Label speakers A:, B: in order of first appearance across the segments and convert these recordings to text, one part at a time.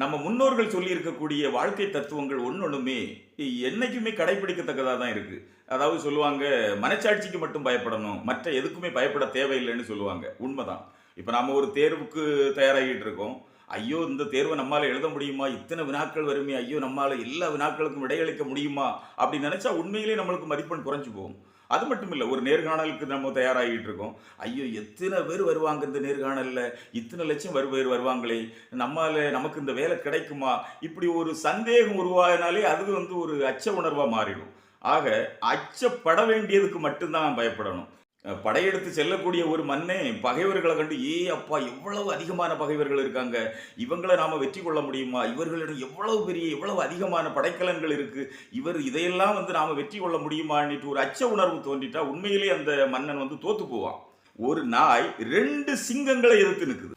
A: நம்ம முன்னோர்கள் சொல்லியிருக்கக்கூடிய வாழ்க்கை தத்துவங்கள் ஒன்னொண்ணுமே என்னைக்குமே கடைபிடிக்கத்தக்கதாக தான் இருக்குது அதாவது சொல்லுவாங்க மனச்சாட்சிக்கு மட்டும் பயப்படணும் மற்ற எதுக்குமே பயப்பட தேவையில்லைன்னு சொல்லுவாங்க. உண்மைதான். இப்போ நாம் ஒரு தேர்வுக்கு தயாராகிட்டு இருக்கோம். ஐயோ இந்த தேர்வை நம்மால் எழுத முடியுமா? இத்தனை வினாக்கள் வருமே. ஐயோ நம்மால் எல்லா வினாக்களுக்கும் விடையளிக்க முடியுமா? அப்படி நினச்சா உண்மையிலேயே நம்மளுக்கு மதிப்பெண் குறைஞ்சி போகும். அது மட்டும் இல்லை ஒரு நேர்காணலுக்கு நம்ம தயாராகிட்டு இருக்கோம். ஐயோ எத்தனை பேர் வருவாங்க இந்த நேர்காணலில்? இத்தனை லட்சம் வரு பேர் வருவாங்களே. நம்மால் நமக்கு இந்த வேலை கிடைக்குமா? இப்படி ஒரு சந்தேகம் உருவாகினாலே அது வந்து ஒரு அச்ச உணர்வாக மாறிடும். ஆக அச்சப்பட வேண்டியதுக்கு மட்டும்தான் பயப்படணும். படையெடுத்து செல்லக்கூடிய ஒரு மண்ணே பகைவர்களை கண்டு ஏ அப்பா எவ்வளவு அதிகமான பகைவர்கள் இருக்காங்க. இவங்களை நாம வெற்றி கொள்ள முடியுமா? இவர்களிடம் எவ்வளவு பெரிய எவ்வளவு அதிகமான படைக்கலன்கள் இருக்கு. இவர் இதையெல்லாம் வந்து நாம வெற்றி கொள்ள முடியுமான்னுட்டு ஒரு அச்ச உணர்வு தோன்றிட்டா உண்மையிலேயே அந்த மன்னன் வந்து தோத்து போவான். ஒரு நாய் ரெண்டு சிங்கங்களை எதிர்த்து நிற்குது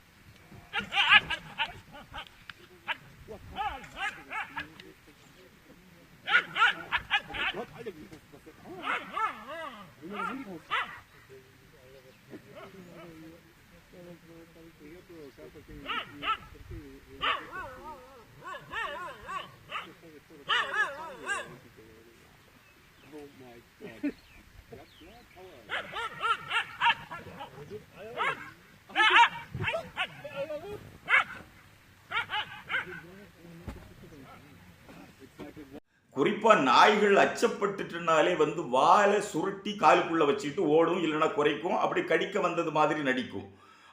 A: Quiero provocar porque... porque, porque, porque குறிப்பாக நாய்கள் அச்சப்பட்டுட்டுனாலே வந்து வாலை சுருட்டி காலுக்குள்ளே வச்சுட்டு ஓடும் இல்லைன்னா குறைக்கும். அப்படி கடிக்க வந்தது மாதிரி நடிக்கும்.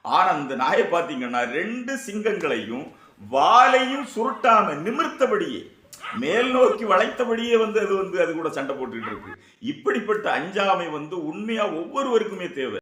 A: ஆனால் அந்த நாயை பார்த்தீங்கன்னா ரெண்டு சிங்கங்களையும் வாலையும் சுருட்டாம நிமிர்த்தபடியே மேல் நோக்கி வளைத்தபடியே வந்து அது வந்து அது கூட சண்டை போட்டுக்கிட்டு இருக்கு. இப்படிப்பட்ட அஞ்சாமை வந்து உண்மையாக ஒவ்வொருவருக்குமே தேவை.